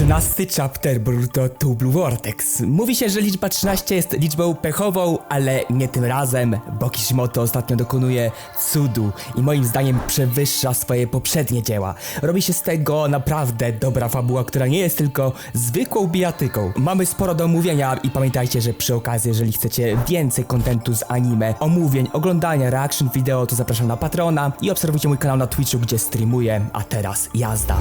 13 chapter Boruto to Blue Vortex. Mówi się, że liczba 13 jest liczbą pechową, ale nie tym razem, bo Kishimoto ostatnio dokonuje cudu i moim zdaniem przewyższa swoje poprzednie dzieła. Robi się z tego naprawdę dobra fabuła, która nie jest tylko zwykłą bijatyką. Mamy sporo do omówienia i pamiętajcie, że przy okazji, jeżeli chcecie więcej kontentu z anime, omówień, oglądania, reaction wideo, to zapraszam na Patrona i obserwujcie mój kanał na Twitchu, gdzie streamuję, a teraz jazda.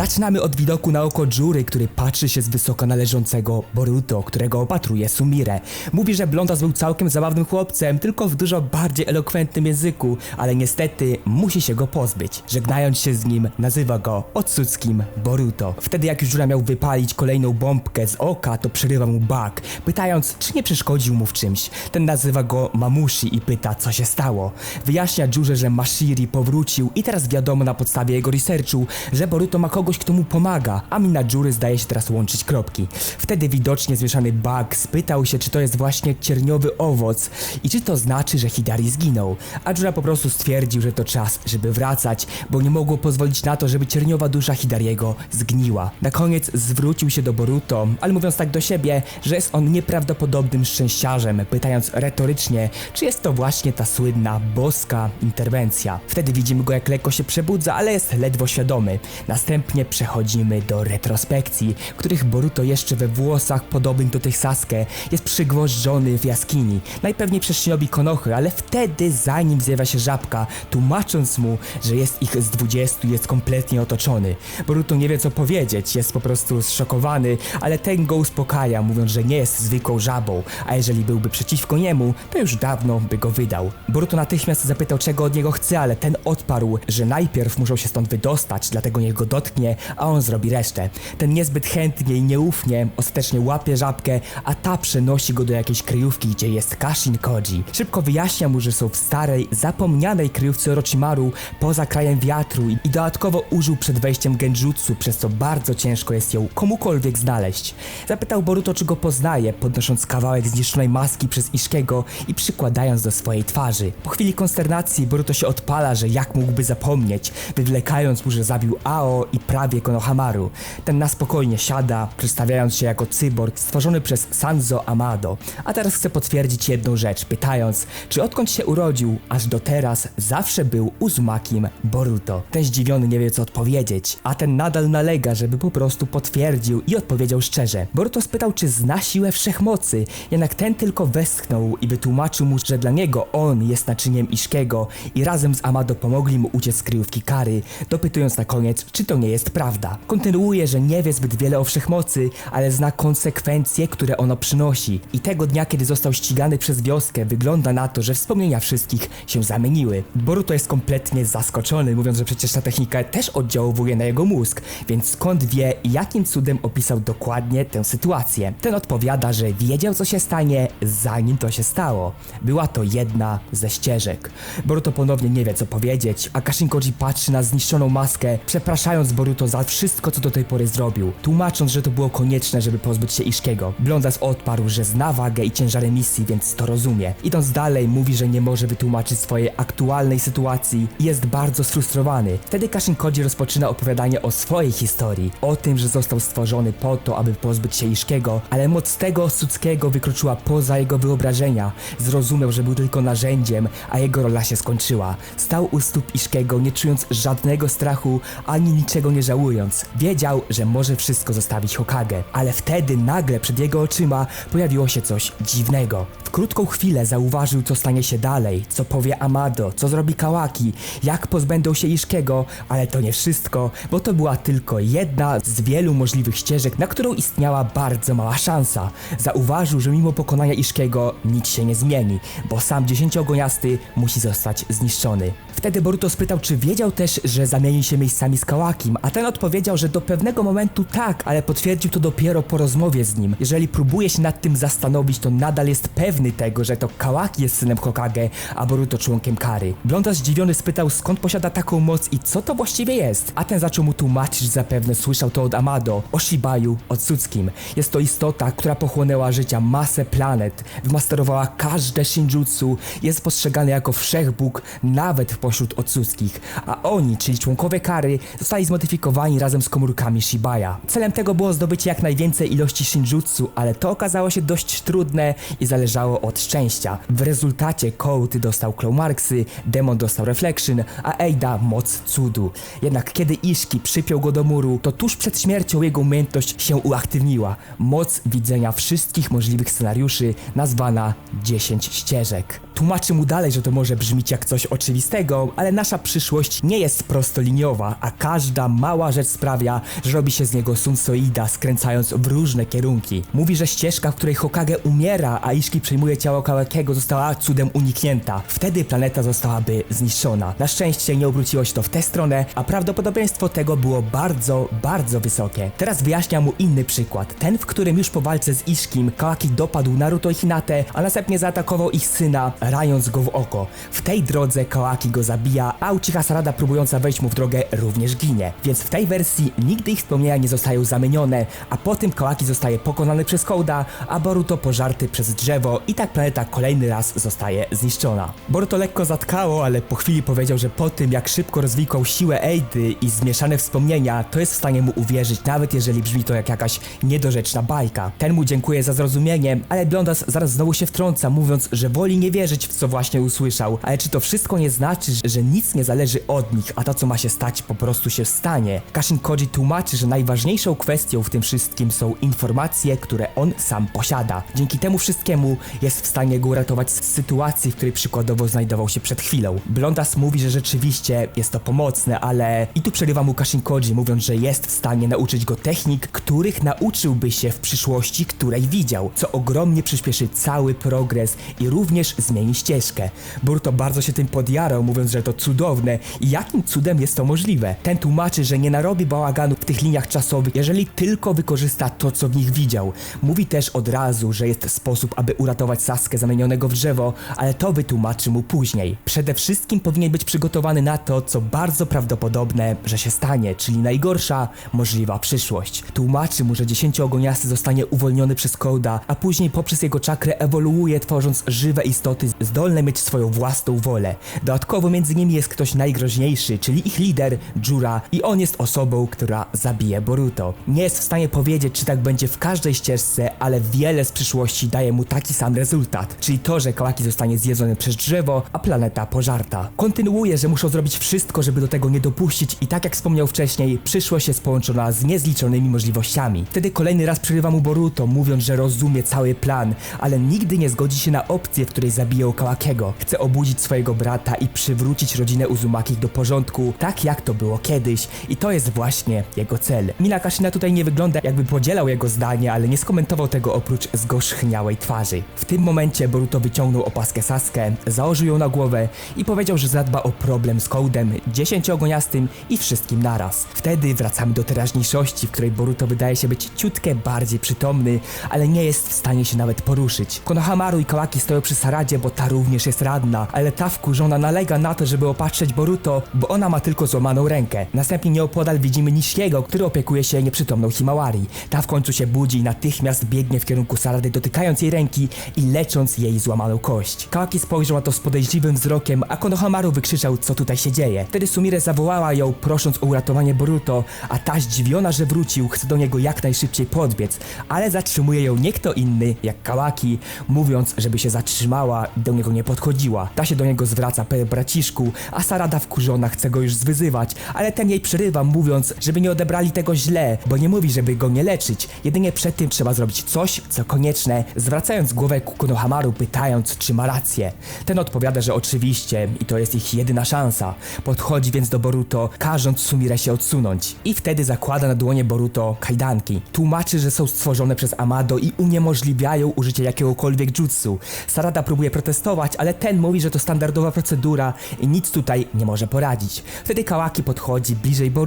Zaczynamy od widoku na oko Jury, który patrzy się z wysoko należącego Boruto, którego opatruje Sumire. Mówi, że Blondas był całkiem zabawnym chłopcem, tylko w dużo bardziej elokwentnym języku, ale niestety musi się go pozbyć. Żegnając się z nim, nazywa go Otsuckim Boruto. Wtedy jak już Jura miał wypalić kolejną bombkę z oka, to przerywa mu Bak, pytając, czy nie przeszkodził mu w czymś. Ten nazywa go Mamushi i pyta, co się stało. Wyjaśnia Jurze, że Mashiri powrócił i teraz wiadomo na podstawie jego researchu, że Boruto ma kogoś, kto mu pomaga, a mina Jury zdaje się teraz łączyć kropki. Wtedy widocznie zmieszany Bug spytał się, czy to jest właśnie cierniowy owoc i czy to znaczy, że Hidari zginął. A Jura po prostu stwierdził, że to czas, żeby wracać, bo nie mogło pozwolić na to, żeby cierniowa dusza Hidariego zgniła. Na koniec zwrócił się do Boruto, ale mówiąc tak do siebie, że jest on nieprawdopodobnym szczęściarzem, pytając retorycznie, czy jest to właśnie ta słynna boska interwencja. Wtedy widzimy go, jak lekko się przebudza, ale jest ledwo świadomy. Następnie przechodzimy do retrospekcji, których Boruto jeszcze we włosach podobnych do tych Sasuke jest przygwożdżony w jaskini, najpewniej przez Shinobi Konochy, ale wtedy za nim zjawia się żabka, tłumacząc mu, że jest ich z 20 i jest kompletnie otoczony. Boruto nie wie co powiedzieć, jest po prostu zszokowany, ale ten go uspokaja, mówiąc, że nie jest zwykłą żabą, a jeżeli byłby przeciwko niemu, to już dawno by go wydał. Boruto natychmiast zapytał, czego od niego chce, ale ten odparł, że najpierw muszą się stąd wydostać, dlatego niech go dotknie, a on zrobi resztę. Ten niezbyt chętnie i nieufnie ostatecznie łapie żabkę, a ta przenosi go do jakiejś kryjówki, gdzie jest Kashin Koji. Szybko wyjaśnia mu, że są w starej, zapomnianej kryjówce Orochimaru poza krajem wiatru i dodatkowo użył przed wejściem genjutsu, przez co bardzo ciężko jest ją komukolwiek znaleźć. Zapytał Boruto, czy go poznaje, podnosząc kawałek zniszczonej maski przez Ishkiego i przykładając do swojej twarzy. Po chwili konsternacji Boruto się odpala, że jak mógłby zapomnieć, wywlekając mu, że zabił Ao i prawie Konohamaru. Ten na spokojnie siada, przedstawiając się jako cyborg stworzony przez Sanzo Amado. A teraz chce potwierdzić jedną rzecz, pytając, czy odkąd się urodził, aż do teraz zawsze był Uzumakim Boruto. Ten zdziwiony nie wie co odpowiedzieć, a ten nadal nalega, żeby po prostu potwierdził i odpowiedział szczerze. Boruto spytał, czy zna siłę wszechmocy, jednak ten tylko westchnął i wytłumaczył mu, że dla niego on jest naczyniem Ishkiego i razem z Amado pomogli mu uciec z kryjówki Kary, dopytując na koniec, czy to nie jest prawda. Kontynuuje, że nie wie zbyt wiele o wszechmocy, ale zna konsekwencje, które ono przynosi. I tego dnia, kiedy został ścigany przez wioskę, wygląda na to, że wspomnienia wszystkich się zamieniły. Boruto jest kompletnie zaskoczony, mówiąc, że przecież ta technika też oddziałuje na jego mózg, więc skąd wie, jakim cudem opisał dokładnie tę sytuację. Ten odpowiada, że wiedział, co się stanie, zanim to się stało. Była to jedna ze ścieżek. Boruto ponownie nie wie, co powiedzieć, a Kashin Koji patrzy na zniszczoną maskę, przepraszając Boruto za wszystko, co do tej pory zrobił, tłumacząc, że to było konieczne, żeby pozbyć się Ishkiego. Blondas odparł, że zna wagę i ciężary misji, więc to rozumie. Idąc dalej, mówi, że nie może wytłumaczyć swojej aktualnej sytuacji i jest bardzo sfrustrowany. Wtedy Kashin Koji rozpoczyna opowiadanie o swojej historii, o tym, że został stworzony po to, aby pozbyć się Ishkiego, ale moc tego Osuckiego wykroczyła poza jego wyobrażenia. Zrozumiał, że był tylko narzędziem, a jego rola się skończyła. Stał u stóp Ishkiego, nie czując żadnego strachu, ani niczego nie żałując. Wiedział, że może wszystko zostawić Hokage, ale wtedy nagle przed jego oczyma pojawiło się coś dziwnego. W krótką chwilę zauważył, co stanie się dalej, co powie Amado, co zrobi Kawaki, jak pozbędą się Ishkiego, ale to nie wszystko, bo to była tylko jedna z wielu możliwych ścieżek, na którą istniała bardzo mała szansa. Zauważył, że mimo pokonania Ishkiego nic się nie zmieni, bo sam dziesięciogoniasty musi zostać zniszczony. Wtedy Boruto spytał, czy wiedział też, że zamienił się miejscami z Kałakim, a ten odpowiedział, że do pewnego momentu tak, ale potwierdził to dopiero po rozmowie z nim. Jeżeli próbuje się nad tym zastanowić, to nadal jest pewny, tego, że to Kawaki jest synem Hokage, a Boruto członkiem Kary. Blonda zdziwiony spytał skąd posiada taką moc i co to właściwie jest, a ten zaczął mu tłumaczyć, że zapewne słyszał to od Amado, o Shibaju, o Tsutskim. Jest to istota, która pochłonęła życia masę planet, wymasterowała każde shinjutsu, jest postrzegany jako wszechbóg nawet pośród Otsuckich, a oni, czyli członkowie Kary, zostali zmodyfikowani razem z komórkami Shibaya. Celem tego było zdobycie jak najwięcej ilości shinjutsu, ale to okazało się dość trudne i zależało od szczęścia. W rezultacie Cold dostał Claw Marksy, Demon dostał Reflection, a Eida moc cudu. Jednak kiedy Ishiki przypiął go do muru, to tuż przed śmiercią jego umiejętność się uaktywniła. Moc widzenia wszystkich możliwych scenariuszy, nazwana 10 ścieżek. Tłumaczy mu dalej, że to może brzmieć jak coś oczywistego, ale nasza przyszłość nie jest prostoliniowa, a każda mała rzecz sprawia, że robi się z niego sunsoida, skręcając w różne kierunki. Mówi, że ścieżka, w której Hokage umiera, a Ishiki przejmuje ciało Kawakiego, została cudem uniknięta. Wtedy planeta zostałaby zniszczona. Na szczęście nie obróciło się to w tę stronę, a prawdopodobieństwo tego było bardzo, bardzo wysokie. Teraz wyjaśniam mu inny przykład. Ten, w którym już po walce z Ishkim Kawaki dopadł Naruto i Hinate, a następnie zaatakował ich syna, rając go w oko. W tej drodze Kawaki go zabija, a Uchiha Sarada próbująca wejść mu w drogę również ginie. Więc w tej wersji nigdy ich wspomnienia nie zostają zamienione, a po tym Kawaki zostaje pokonany przez Kouda, a Boruto pożarty przez drzewo i tak planeta kolejny raz zostaje zniszczona. Boruto lekko zatkało, ale po chwili powiedział, że po tym jak szybko rozwikłał siłę Eidy i zmieszane wspomnienia, to jest w stanie mu uwierzyć, nawet jeżeli brzmi to jak jakaś niedorzeczna bajka. Ten mu dziękuję za zrozumienie, ale Blondas zaraz znowu się wtrąca, mówiąc, że woli nie wierzyć w co właśnie usłyszał. Ale czy to wszystko nie znaczy, że nic nie zależy od nich, a to co ma się stać po prostu się stanie? Kashin Koji tłumaczy, że najważniejszą kwestią w tym wszystkim są informacje, które on sam posiada. Dzięki temu wszystkiemu jest w stanie go uratować z sytuacji, w której przykładowo znajdował się przed chwilą. Blondas mówi, że rzeczywiście jest to pomocne, ale i tu przerywa mu Kashin Koji, mówiąc, że jest w stanie nauczyć go technik, których nauczyłby się w przyszłości, której widział, co ogromnie przyspieszy cały progres i również zmieni ścieżkę. Boruto bardzo się tym podjarał, mówiąc, że to cudowne i jakim cudem jest to możliwe. Ten tłumaczy, że nie narobi bałaganu w tych liniach czasowych, jeżeli tylko wykorzysta to, co w nich widział. Mówi też od razu, że jest sposób, aby uratować Saskę zamienionego w drzewo, ale to wytłumaczy mu później. Przede wszystkim powinien być przygotowany na to, co bardzo prawdopodobne, że się stanie, czyli najgorsza możliwa przyszłość. Tłumaczy mu, że dziesięcioogoniasty zostanie uwolniony przez Koda, a później poprzez jego czakrę ewoluuje, tworząc żywe istoty zdolne mieć swoją własną wolę. Dodatkowo między nimi jest ktoś najgroźniejszy, czyli ich lider, Jura, i jest osobą, która zabije Boruto. Nie jest w stanie powiedzieć, czy tak będzie w każdej ścieżce, ale wiele z przyszłości daje mu taki sam rezultat, czyli to, że Kawaki zostanie zjedzony przez drzewo, a planeta pożarta. Kontynuuje, że muszą zrobić wszystko, żeby do tego nie dopuścić i tak jak wspomniał wcześniej, przyszłość jest połączona z niezliczonymi możliwościami. Wtedy kolejny raz przerywa mu Boruto, mówiąc, że rozumie cały plan, ale nigdy nie zgodzi się na opcję, w której zabiją Kawakiego. Chce obudzić swojego brata i przywrócić rodzinę Uzumakich do porządku, tak jak to było kiedyś i to jest właśnie jego cel. Mina Kashina tutaj nie wygląda jakby podzielał jego zdanie, ale nie skomentował tego oprócz zgorzchniałej twarzy. W tym momencie Boruto wyciągnął opaskę Saskę, założył ją na głowę i powiedział, że zadba o problem z kołdem, dziesięciogoniastym i wszystkim naraz. Wtedy wracamy do teraźniejszości, w której Boruto wydaje się być ciutkę bardziej przytomny, ale nie jest w stanie się nawet poruszyć. Konohamaru i Kawaki stoją przy Saradzie, bo ta również jest radna, ale ta wkurzona nalega na to, żeby opatrzeć Boruto, bo ona ma tylko złamaną rękę. Następnie nieopodal widzimy Nishiego, który opiekuje się nieprzytomną Himawari. Ta w końcu się budzi i natychmiast biegnie w kierunku Sarady, dotykając jej ręki i lecząc jej złamaną kość. Kawaki spojrzał na to z podejrzliwym wzrokiem, a Konohamaru wykrzyczał, co tutaj się dzieje. Wtedy Sumire zawołała ją, prosząc o uratowanie Boruto, a ta zdziwiona, że wrócił, chce do niego jak najszybciej podbiec, ale zatrzymuje ją nie kto inny, jak Kawaki, mówiąc, żeby się zatrzymała i do niego nie podchodziła. Ta się do niego zwraca, pe braciszku, a Sarada wkurzona chce go już zwyzywać, ale ten jej przerywa, mówiąc, żeby nie odebrali tego źle, bo nie mówi, żeby go nie leczyć, jedynie przed tym trzeba zrobić coś, co konieczne, zwracając głowę ku Konohamaru, pytając, czy ma rację. Ten odpowiada, że oczywiście i to jest ich jedyna szansa. Podchodzi więc do Boruto, każąc Sumire się odsunąć. I wtedy zakłada na dłonie Boruto kajdanki. Tłumaczy, że są stworzone przez Amado i uniemożliwiają użycie jakiegokolwiek jutsu. Sarada próbuje protestować, ale ten mówi, że to standardowa procedura i nic tutaj nie może poradzić. Wtedy Kawaki podchodzi bliżej Boruto,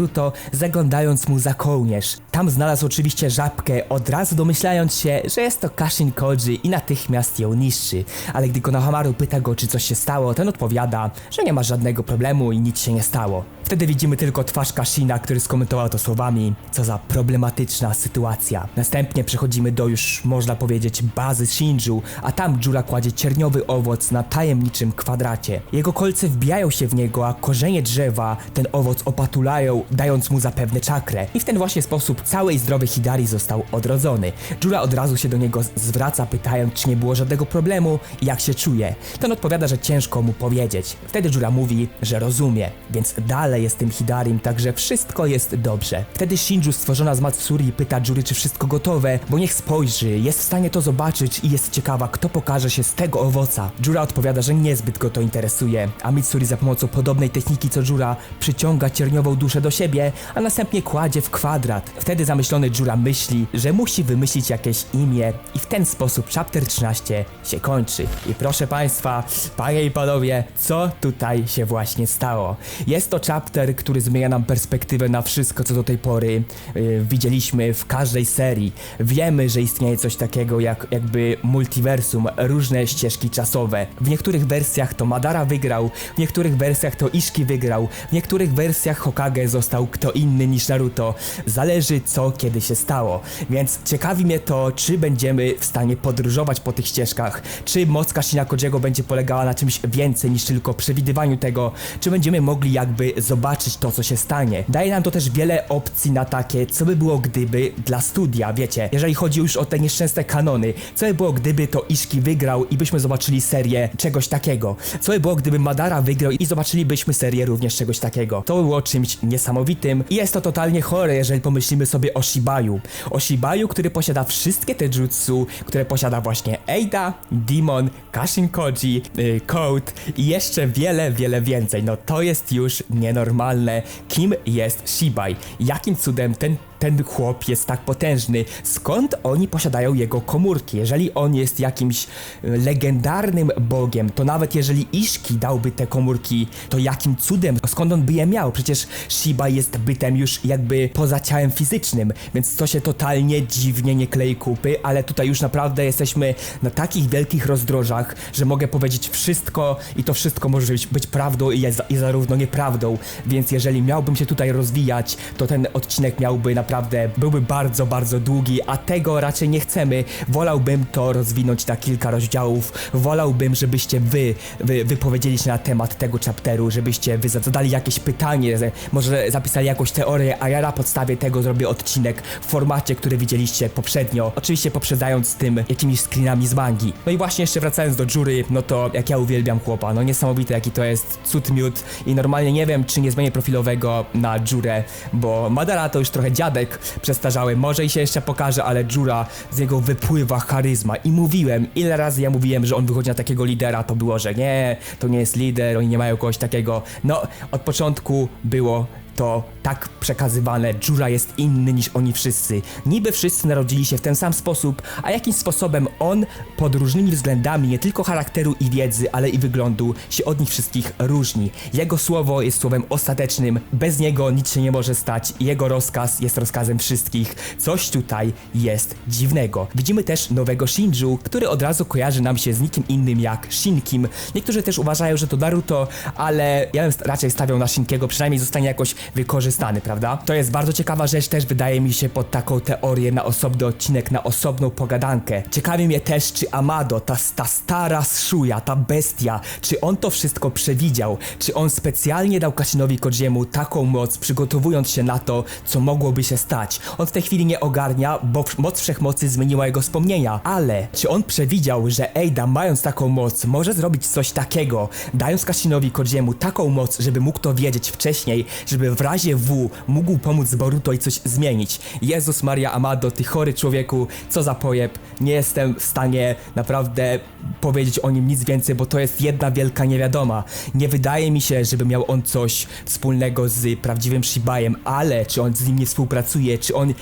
zaglądając mu za kołnierz. Tam znalazł oczywiście żabkę, od razu domyślając się, że jest to Kashin Koji i natychmiast ją niszczy. Ale gdy Konohamaru pyta go, czy coś się stało, ten odpowiada, że nie ma żadnego problemu i nic się nie stało. Wtedy widzimy tylko twarz Kashina, który skomentował to słowami, co za problematyczna sytuacja. Następnie przechodzimy do już, można powiedzieć, bazy Shinju, a tam Jura kładzie cierniowy owoc na tajemniczym kwadracie. Jego kolce wbijają się w niego, a korzenie drzewa ten owoc opatulają, dając mu zapewne czakrę. I w ten właśnie sposób cały i zdrowy Hidari został odrodzony. Jura od razu się do niego zwraca, pytając, czy nie było żadnego problemu i jak się czuje. Ten odpowiada, że ciężko mu powiedzieć. Wtedy Jura mówi, że rozumie, więc dalej jest tym Hidarim, także wszystko jest dobrze. Wtedy Shinju stworzona z Matsuri pyta Jury, czy wszystko gotowe, bo niech spojrzy, jest w stanie to zobaczyć i jest ciekawa, kto pokaże się z tego owoca. Jura odpowiada, że niezbyt go to interesuje, a Mitsuri za pomocą podobnej techniki co Jura przyciąga cierniową duszę do siebie, a następnie kładzie w kwadrat. Wtedy zamyślony Jura myśli, że musi wymyślić jakieś imię i w ten sposób chapter 13 się kończy. I proszę Państwa, Panie i Panowie, co tutaj się właśnie stało? Jest to chapter, który zmienia nam perspektywę na wszystko, co do tej pory yy, widzieliśmy w każdej serii. Wiemy, że istnieje coś takiego jak jakby multiversum, różne ścieżki czasowe. W niektórych wersjach to Madara wygrał, w niektórych wersjach to Ishiki wygrał, w niektórych wersjach Hokage został kto inny niż Naruto. Zależy co kiedy się stało. Więc ciekawi mnie to, czy będziemy w stanie podróżować po tych ścieżkach, czy moc Kashina Kojiego będzie polegała na czymś więcej niż tylko przewidywaniu tego, czy będziemy mogli jakby zobaczyć to, co się stanie. Daje nam to też wiele opcji na takie, co by było gdyby dla studia, wiecie, jeżeli chodzi już o te nieszczęsne kanony, co by było gdyby to Ishiki wygrał i byśmy zobaczyli serię czegoś takiego, co by było gdyby Madara wygrał i zobaczylibyśmy serię również czegoś takiego. To by było czymś niesamowitym i jest to totalnie chore, jeżeli pomyślimy sobie o Shibaju. O Shibaju, który posiada wszystkie te jutsu, które posiada właśnie Eida, Demon, Kashin Koji, yy, Code i jeszcze wiele, wiele więcej. No to jest już nienormalne. Kim jest Shibai? Jakim cudem ten ten chłop jest tak potężny? Skąd oni posiadają jego komórki? Jeżeli on jest jakimś e, legendarnym bogiem, to nawet jeżeli Ishki dałby te komórki, to jakim cudem? Skąd on by je miał? Przecież Shiba jest bytem już jakby poza ciałem fizycznym, więc to się totalnie dziwnie nie klei kupy, ale tutaj już naprawdę jesteśmy na takich wielkich rozdrożach, że mogę powiedzieć wszystko i to wszystko może być, być prawdą i, jest, i zarówno nieprawdą, więc jeżeli miałbym się tutaj rozwijać, to ten odcinek miałby naprawdę, byłby bardzo, bardzo długi, a tego raczej nie chcemy. Wolałbym to rozwinąć na kilka rozdziałów, wolałbym, żebyście wy, wy wypowiedzieli się na temat tego chapteru, żebyście wy zadali jakieś pytanie, że może zapisali jakąś teorię, a ja na podstawie tego zrobię odcinek w formacie, który widzieliście poprzednio, oczywiście poprzedzając tym jakimiś screenami z mangi. No i właśnie jeszcze wracając do Jury, no to jak ja uwielbiam chłopa, no niesamowite jaki to jest cud miód i normalnie nie wiem, czy nie zmienię profilowego na Jurę, bo Madara to już trochę dziadek przestarzały, może i się jeszcze pokaże, ale Jura z niego wypływa charyzma. I mówiłem, ile razy ja mówiłem, że on wychodzi na takiego lidera, to było, że nie, to nie jest lider, oni nie mają kogoś takiego, no od początku było to tak przekazywane, Jura jest inny niż oni wszyscy. Niby wszyscy narodzili się w ten sam sposób, a jakim sposobem on pod różnymi względami nie tylko charakteru i wiedzy, ale i wyglądu się od nich wszystkich różni. Jego słowo jest słowem ostatecznym, bez niego nic się nie może stać jego rozkaz jest rozkazem wszystkich. Coś tutaj jest dziwnego. Widzimy też nowego Shinju, który od razu kojarzy nam się z nikim innym jak Shinkim. Niektórzy też uważają, że to Naruto, ale ja bym raczej stawiał na Shinkiego, przynajmniej zostanie jakoś wykorzystany, prawda? To jest bardzo ciekawa rzecz też wydaje mi się pod taką teorię na osobny odcinek, na osobną pogadankę. Ciekawi mnie też, czy Amado, ta, ta stara szuja, ta bestia, czy on to wszystko przewidział, czy on specjalnie dał Kashinowi Kojiemu taką moc, przygotowując się na to, co mogłoby się stać. On w tej chwili nie ogarnia, bo moc wszechmocy zmieniła jego wspomnienia, ale czy on przewidział, że Eida mając taką moc może zrobić coś takiego, dając Kashinowi Kojiemu taką moc, żeby mógł to wiedzieć wcześniej, żeby w razie W mógł pomóc Boruto i coś zmienić. Jezus Maria Amado, ty chory człowieku, co za pojeb. Nie jestem w stanie naprawdę powiedzieć o nim nic więcej, bo to jest jedna wielka niewiadoma. Nie wydaje mi się, żeby miał on coś wspólnego z prawdziwym Shibajem, ale czy on z nim nie współpracuje, czy on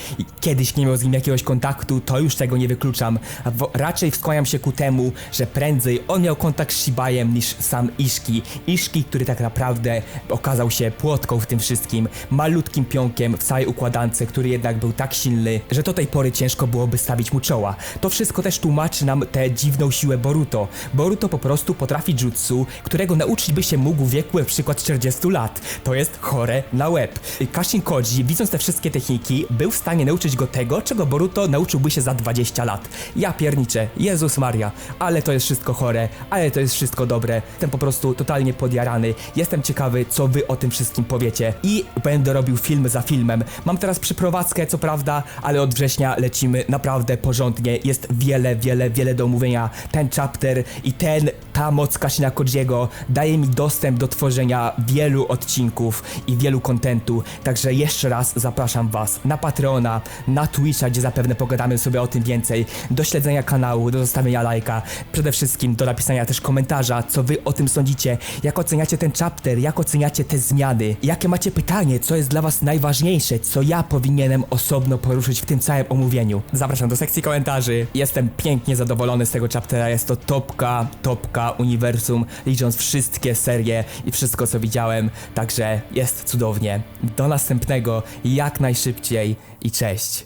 kiedyś nie miał z nim jakiegoś kontaktu, to już tego nie wykluczam. Raczej skłaniam się ku temu, że prędzej on miał kontakt z Shibajem niż sam Ishki. Ishki, który tak naprawdę okazał się płotką w tym wszystkim wszystkim malutkim pionkiem w całej układance, który jednak był tak silny, że do tej pory ciężko byłoby stawić mu czoła. To wszystko też tłumaczy nam tę dziwną siłę Boruto. Boruto po prostu potrafi jutsu, którego nauczyć by się mógł wieku na przykład 40 lat. To jest chore na łeb. Kashin Koji, widząc te wszystkie techniki, był w stanie nauczyć go tego, czego Boruto nauczyłby się za 20 lat. Ja pierniczę, Jezus Maria, ale to jest wszystko chore, ale to jest wszystko dobre. Jestem po prostu totalnie podjarany. Jestem ciekawy, co wy o tym wszystkim powiecie. I będę robił film za filmem. Mam teraz przyprowadzkę, co prawda, ale od września lecimy naprawdę porządnie. Jest wiele, wiele, wiele do omówienia. Ten chapter i ten, ta moc Kashina Kojiego daje mi dostęp do tworzenia wielu odcinków i wielu kontentu. Także jeszcze raz zapraszam was na Patreona, na Twitcha, gdzie zapewne pogadamy sobie o tym więcej, do śledzenia kanału, do zostawienia lajka, przede wszystkim do napisania też komentarza, co wy o tym sądzicie, jak oceniacie ten chapter, jak oceniacie te zmiany, jakie macie pytanie, co jest dla was najważniejsze, co ja powinienem osobno poruszyć w tym całym omówieniu. Zapraszam do sekcji komentarzy. Jestem pięknie zadowolony z tego chaptera, jest to topka, topka uniwersum, licząc wszystkie serie i wszystko co widziałem, także jest cudownie. Do następnego, jak najszybciej i cześć.